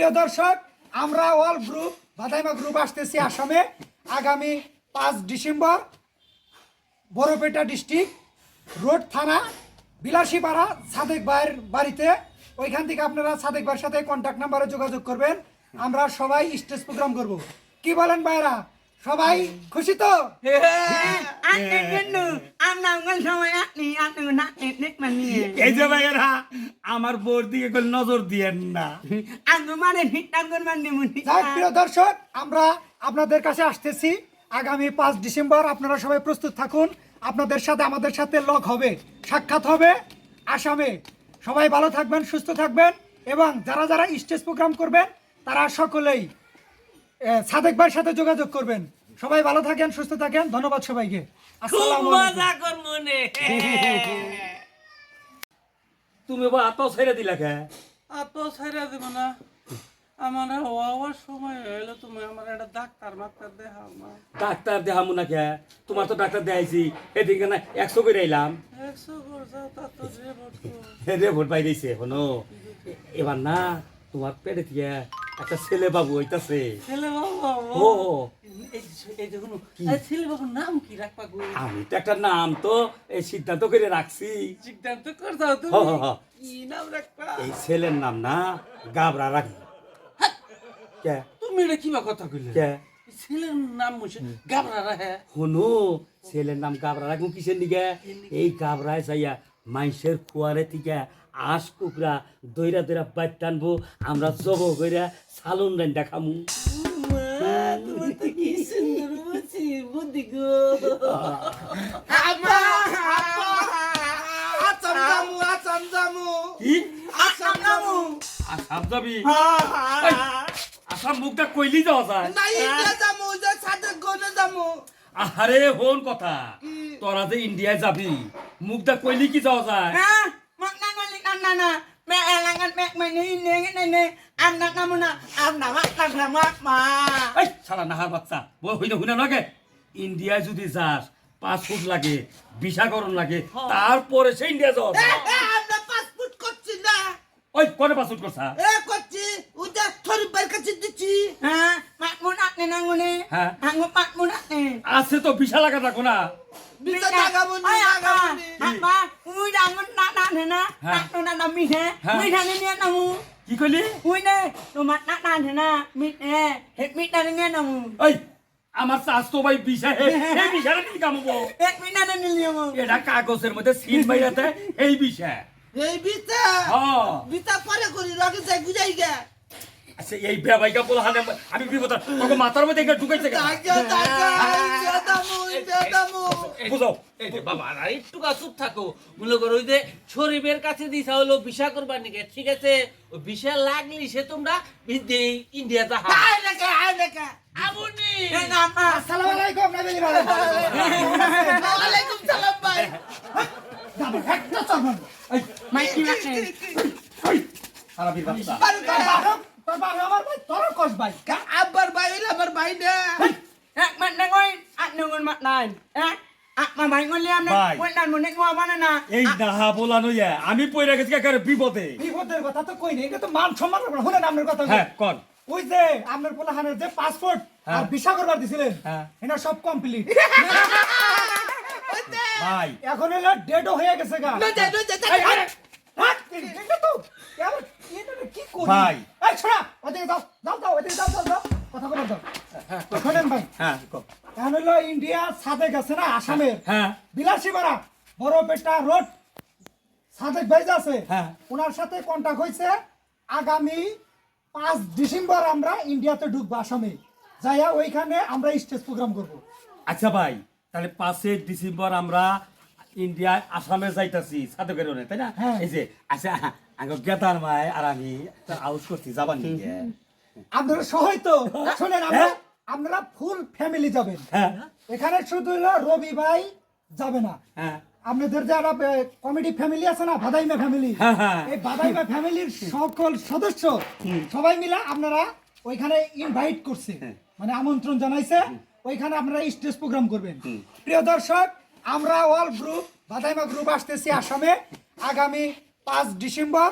প্রিয় দর্শক আমরা অল গ্রুপ বাদাইমা গ্রুপ আসতেছি আসামে আগামী পাঁচ ডিসেম্বর বড়পেটা ডিস্ট্রিক্ট রোড থানা বিলাসীপাড়া সাদেক ভাইয়ের বাড়িতে। ওইখান থেকে আপনারা সাদেক ভাইয়ের সাথে কন্ট্যাক্ট নাম্বারে যোগাযোগ করবেন। আমরা সবাই স্টেজ প্রোগ্রাম করব। কি বলেন ভাইরা সবাই খুশি তো? আপনাদের কাছে আসতেছি। আগামী পাঁচ ডিসেম্বর আপনারা সবাই প্রস্তুত থাকুন। আপনাদের সাথে আমাদের সাথে লক হবে, সাক্ষাৎ হবে আসামে। সবাই ভালো থাকবেন, সুস্থ থাকবেন এবং যারা যারা স্টেজ প্রোগ্রাম করবেন, তারা সকলেই সাদেক ভাইয়ের সাথে যোগাযোগ করবেন। সবাই ভালো থাকেন সুস্থ থাকেন। ধন্যবাদ সবাইকে। খুব আসসালামু আলাইকুম। মজা করব নে তুমি বা আত ছেড়ে দিলা কে? আর ছেড়ে দিব না। আমার হওয়ার সময় হইল তুমি আমার একটা ডাক্তার মাক্তার দেখা আমার ডাক্তার দেখামু না কে? তোমার তো ডাক্তার দেখাইছি। এদিকে না একশো করে আইলাম একশো করছে তা তো রিপোর্ট রে ভোট পাই দিয়েছে এখনও এবার না তোমার পেটে থেকে একটা ছেলে বাবু হইতাছে। ছেলে বাবু? ও। এই দেখুন এই ছেলে বাবুর নাম কি রাখবা গো আমি তো একটা নাম তো এই সিদ্ধান্ত করে রাখছি। সিদ্ধান্ত করতাও তুমি। কি নাম রাখবা? এই ছেলের নাম না গাবরা রাখি কে? তুমি এটা কিবা কথা কইলে? কে? ছেলের নাম মুছে গাবরা রাখে শুনো ছেলের নাম গাবরা রাখব কিসের নিকে এই গাবরায় যাইয়া মাইসের কুয়ারে থেকে আশ কুকরা দইরা দইরা বাইর টানবো আমরা জব কইরা সালুন রান দেখামু আসাম যাবি? আসাম মুখটা কইলি যাওয়া যায়। আরে হন কথা। তোরা যে ইন্ডিয়ায় যাবি মুখটা কইলি কি যাওয়া যায়? সারা নাহার বাচ্চা বই হইনা হইনা লাগে ইন্ডিয়ায় যদি যাস পাসপোর্ট লাগে ভিসা করণ লাগে তারপরে সে ইন্ডিয়া যাওয়া যায়। আমরা পাসপোর্ট করছি না ওই কনে পাসপোর্ট করছা এ করছি ওটা থরিবার কাছে দিচ্ছি মা নে না গুনে। হাঙ্গু পা নে আছে তো ভিসা লাগা থাকো না কি? কইলি ওই আমার ভাই এই কামবো? namu. এটা কাগজের মধ্যে সিল মাইরাতে এই ভিসা এই বিটা হ্যাঁ। বিটা পরে করি রকে যাই বুঝাই গে আচ্ছা এই বেবাইকা বলা হানে আমি বিপদ তোকে মাথার মধ্যে একটা ঢুকাইছে বুঝাও। এই যে বাবা আর একটু চুপ থাকো। মনে করো ওই যে শরীফের কাছে দিছা হলো ভিসা করবার নিকে। ঠিক আছে? ওই ভিসা লাগলি সে তোমরা ইন্ডিয়া যাহা। আই লেকে আই লেকে আমুনি। আসসালামু আলাইকুম নাবিলি ভাই ওয়ালাইকুম সালাম ভাই। যাব, একটা চল মারবো। এই Mai ki nak ni. এই আরাবির বাচ্চা তোর বারো, আমার ভাই, তোরও কস ভাই। আব্বার ভাই আমার ভাই না। এই নাহা বলানো ইয়া আমি পয়রা গেছি বিপদে বিপদের কথা তো কই নেই এটা তো মান সম্মান রাখব না। আপনার কথা হ্যাঁ কন ওই যে আপনার পোলাহানের যে পাসপোর্ট আর ভিসা করবার দিছিলেন হ্যাঁ। এটা সব কমপ্লিট ভাই এখন এলো ডেটও হয়ে গেছে গা না না কি করি ভাই। এই ছোড়া ওদিকে যাও যাও যাও ওদিকে যাও যাও যাও কথা বলো যাও শোনেন ভাই। হ্যাঁ। এখন হলো ইন্ডিয়া সাথে গেছে না আসামের। হ্যাঁ। বিলাসীপাড়া বড়পেটা রোড সাদেক ভাই আছে হ্যাঁ। ওনার সাথে কন্টাক্ট হয়েছে। আগামী পাঁচ ডিসেম্বর আমরা ইন্ডিয়াতে ঢুকবো আসামে। যাইয়া ওইখানে আমরা স্টেজ প্রোগ্রাম করব। আচ্ছা ভাই তাহলে পাঁচই ডিসেম্বর আমরা ইন্ডিয়ায় আসামে যাইতাছি সাথে করে তাই না? হ্যাঁ। এই যে আচ্ছা আগে গেতার মায় আর আমি আউট করছি যাবার নিয়ে আপনারা সহায় তো শোনেন আমরা হ্যাঁ? আপনারা ফুল ফ্যামিলি যাবেন। হ্যাঁ। এখানে শুধু হলো রবি ভাই যাবে না। হ্যাঁ। আপনাদের যারা কমেডি ফ্যামিলি আছে না বাদাইমা ফ্যামিলি। এই বাদাইমা ফ্যামিলির সকল সদস্য সবাই মিলে আপনারা ওইখানে ইনভাইট করছে। মানে আমন্ত্রণ জানাইছে। ওইখানে আপনারা স্টেজ প্রোগ্রাম করবেন। প্রিয় দর্শক আমরা অল গ্রুপ বাদাইমা গ্রুপ আসতেছি আসামে। আগামী পাঁচ ডিসেম্বর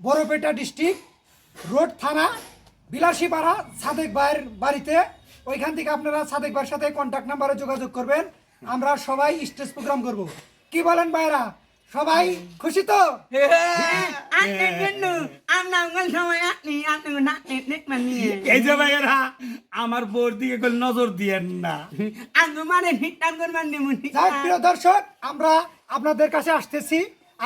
বড়পেটা ডিস্ট্রিক্ট রোড থানা বিলাসীপাড়া সাদেক ভাইয়ের বাড়িতে। ওইখান থেকে আপনারা সাদেক ভাইয়ের সাথে কন্ট্যাক্ট নাম্বারে যোগাযোগ করবেন। আমরা সবাই স্টেজ প্রোগ্রাম করব। কি বলেন ভাইরা সবাই খুশি তো? কিন্তু আমরা এই যে ভাইয়েরা বোর দিকে কোনো নজর দিয়েন না। মানে প্রিয় দর্শক আমরা আপনাদের কাছে আসতেছি।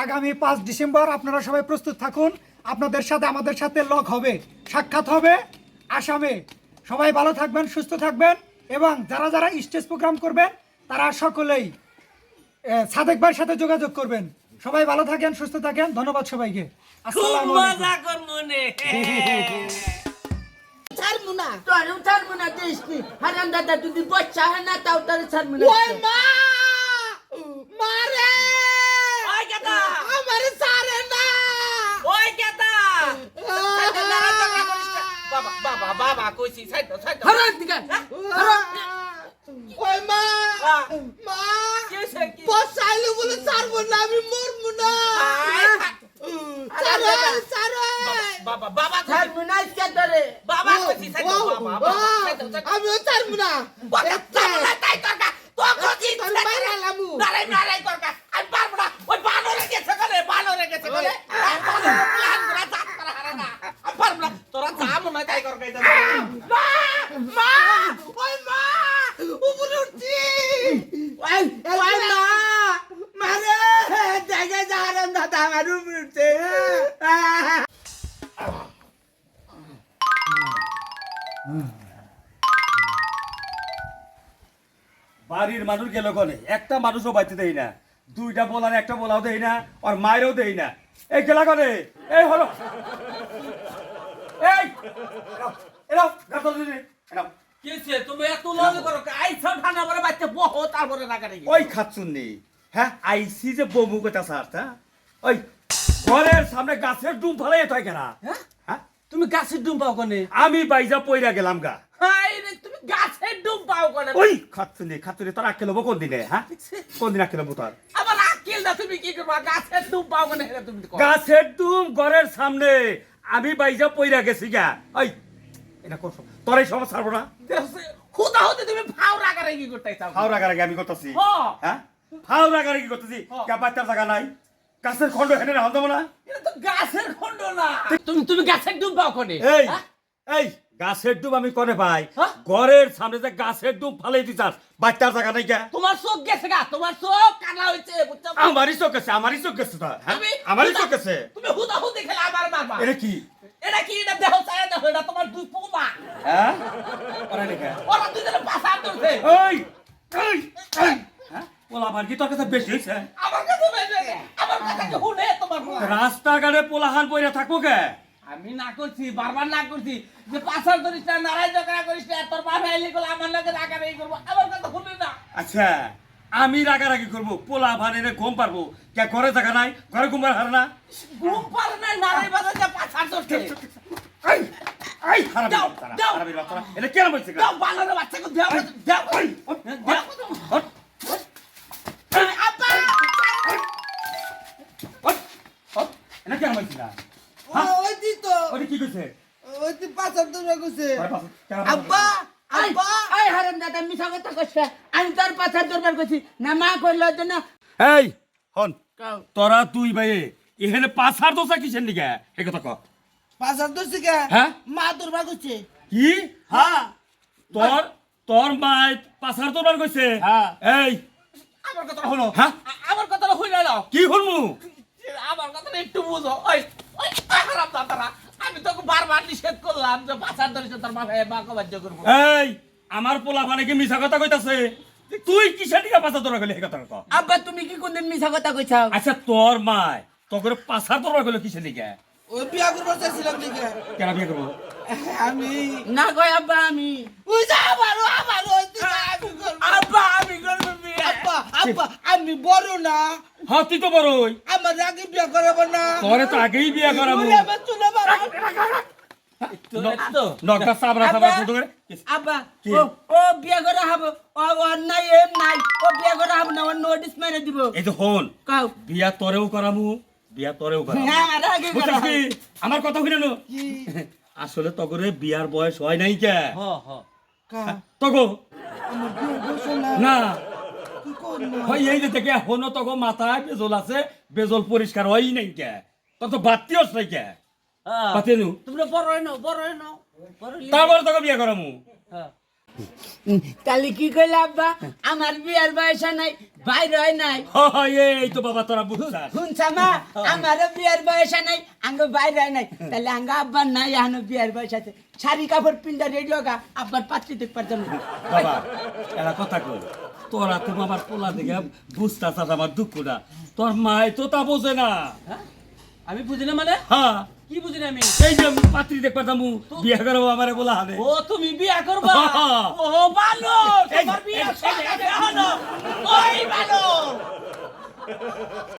আগামী পাঁচ ডিসেম্বর আপনারা সবাই প্রস্তুত থাকুন। আপনাদের সাথে আমাদের সাথে লক হবে সাক্ষাৎ হবে আসামে। সবাই ভালো থাকবেন সুস্থ থাকবেন এবং যারা যারা স্টেজ প্রোগ্রাম করবেন তারা সকলেই সাদেক ভাইয়ের সাথে যোগাযোগ করবেন। সবাই ভালো থাকেন সুস্থ থাকেন। ধন্যবাদ সবাইকে। খুব আসসালামু আলাইকুম। মজা করব নে। ছাড়বো না। তোর উঠার দৃষ্টি হারান দাদা যদি বচ্চা হয় না তাও তোর ছাড় মা! মারে ওই কেতা আমারে ছাড়ে না ওই কেতা সাইডে নাড়া চাড়া করিস না। বাবা কইছি সাইড সাইড হারান দিকে ওই মা। মা। বসাইলে বলে ছাড়বো না আমি মরবো না। আয়, ছাড়ে ছাড়ে। বাবা বাবা ছাড় কইছি। মনে আজকে বাবা কইছি সাইড বাবা সাইড সাইড আমিও ছাড়বো না তাই তোরকা তো কইছি তোর বাইরে আলামু নারাই নারাই তোরকা আমি পারব না ওই বানরে গেছে করে বানরে গেছে করে বানরে প্ল্যান করে চাপ করা হারে না আমি পারব না তোরা যাব না তাই কর মা মা ওই মা উপরে উঠছি। ওই ওই মা মারে জায়গা যা দাদা আমার উপরে উঠছে। বাড়ির মানুষ গেল কোনে? একটা মানুষও বাঁচতে দেই না। দুইটা বলার একটা বলাও দেই না আর মায়েরও দেই না। এই গেলা করে এই হলো। এই এরাও গাতল দিদি এরাও কিছে তুমি এত লজ করো আইছ ঠান্ডা পরে বাচ্চা বহ তারপরে রাখা রেখে ওই খাচ্ছুননি হ্যাঁ? আইসি যে বমু কথা স্যার হ্যাঁ? ওই ঘরের সামনে গাছের ডুম ফালাই তাই কেনা হ্যাঁ? তুমি গাছের ডুম পাও কোনে? আমি বাইজা পইরা গেলাম গা। তুমি গাছের ডুম পাও কোনে? ওই খাচ্ছুনি খাচ্ছুনি তোর কোন দিনে হ্যাঁ? কোন দিন হব তোর? আবার আকিল না তুমি কি করবা? গাছের ডুম পাও কোনে? তুমি গাছের ডুম ঘরের সামনে আমি বাইজা পইরা গেছি গা। ওই এটা সম- তোর এই সমস্যা ছাড়বো না। খোদা হতে তুমি ফাও করে কি করতে চাও ফাউরা করে আমি করতেছি। হ্যাঁ। হ্যাঁ? হাওড়া গাড়ি কি করতেছি। হ্যাঁ। কে বাচ্চা জায়গা নাই। গাছের খন্ড হেনে না হতো না। এটা তো গাছের খন্ড না। তুমি তুমি গাছের ডুব বাও কোনে এই হ্যাঁ? এই গাছের ডুব আমি করে পাই? ঘরের সামনে যে গাছের ডুব ফালাই দিছাস বাচ্চার জায়গা নাই কে তোমার চোখ গেছে গা তোমার চোখ কানা হইছে বুঝছ? আমারই চোখ আছে আমারই চোখ আছে তো হ্যাঁ? আমারই চোখ আছে তুমি হুদা হুদি খেলে আবার মারবা। এটা কি? এটা কি? এটা দেহ চায় এটা তোমার দুই পোমা। হ্যাঁ? ওরা লেখা ওরা ধরছে। এই এই হ্যাঁ? কি তোর কাছে বেশি হয়েছে আমার কাছে বেজে আমার কাছে কি হুনে তোমার পোলা? রাস্তাঘাটে পোলাহান পইরা থাকব কে? আমি না করছি বারবার না করছি যে পাশার ধরিস না নারাই ঝগড়া করিস না তোর বাবা এলি করলে আমার নাকি রাগারাগি করব আমার কথা শুনি না আচ্ছা আমি রাগারাগি করব পোলা ভানের ঘুম পারব কে ঘরে থাকা নাই ঘরে ঘুমার হার না ঘুম পারে না নারাই বাজার যা ধরছে হারামি বাচ্চারা, দাও। হারামি বাচ্চারা। এটা কেন বলছে দাও বাচ্চাকে দেও দেও দেও আপা। এটা কেন বলছে না ওই ওটা কি কইছে? ওই দি পাঁচার দৌড়া পাশে? আব্বা আব্বা। আই হারান দাদা মিছা কথা কইছে। আমি তোর পাছার দরবার কইছি। না মা কইলো যে না। এই হন। তোরা তুই ভাই এখানে পাঁচ হার দোষা কিসের নিকে এই কথা ক। পাঁচার দোষী কে হ্যাঁ? মা কি? হ্যাঁ। তোর তোর কইছে? হ্যাঁ। এই। আমার কথা হলো হ্যাঁ? আমার কথা হইল না কি হলমু আমার কথা একটু বুঝো। ওই ওই খারাপ দাদারা আমি তোকে বারবার যে তোর করব। এই আমার পোলা ভানে কি মিছা কথা কইতাছে? তুই কইলি এই কথা আব্বা তুমি কি কোনদিন মিছা কথা কইছাও আচ্ছা তোর মায় তোর পাঁচ হার দোবার কইলো কিসের নিকে ওই বিয়া করবার চাইছিলাম দিকে কেন বিয়ে করব? আমি না কই আব্বা আমি। ওই যা আব্বা আমি করব বিয়ে। আব্বা আব্বা আমি বড় না। হ্যাঁ তুই তো বড়ই। আমার আগে বিয়া করাবো না। তোরে তো আগেই বিয়ে করাবো ওরে আমার চুলে বাবা নকটা সাবরা সাবরা শুধু করে। আব্বা ও ও বিয়ে করা হব। ও ওর এম নাই। ও বিয়ে করা হব না ওর নোটিস মেরে দিব। এই যে হন কাউ। বিয়া তোরেও করামু বিয়া তোরেও করা না আমার আগে বুঝছিস আমার কথা শুনে আসলে তগরে বিয়ার বয়স হয় নাই কে? হ হ। তগো। আমার না। হয় এই যে হনো তগো মাথায় বেজল আছে বেজল পরিষ্কার হয় নাই কে। তোর তো হস নাই কে? হ্যাঁ। নু তোমরা বড় হয় নাও বড় হয় নাও তারপরে তোকে বিয়া করামু। হ্যাঁ। তাহলে কি কইলে আব্বা? আমার বিয়ার বয়স নাই বাইরে হয় নাই। হ, হ, এই তো বাবা তোরা বুঝছিস শুনছা মা? আমারও বিয়ার বয়স নাই আঙ্গ বাইরে হয় নাই। তাহলে আঙ্গ আব্বার নাই এখনও বিয়ার বয়স আছে। শাড়ি কাপড় পিন্ডা রেডি হোক আব্বার পাত্রী দেখতে পারতাম বাবা এরা কথা কই? তোরা তো আমার পোলা দিকে বুঝতাছ আমার দুঃখটা। তোর মায় তো তা বোঝে না। হ্যাঁ? আমি বুঝি না মানে? হ্যাঁ। কি বুঝিনি আমি? এই যে পাত্রী দেখবা দামু বিয়া করব আমারে বলা হবে ও তুমি বিয়া করবা। ও ভালো তোমার বিয়া হলো। ওই ভালো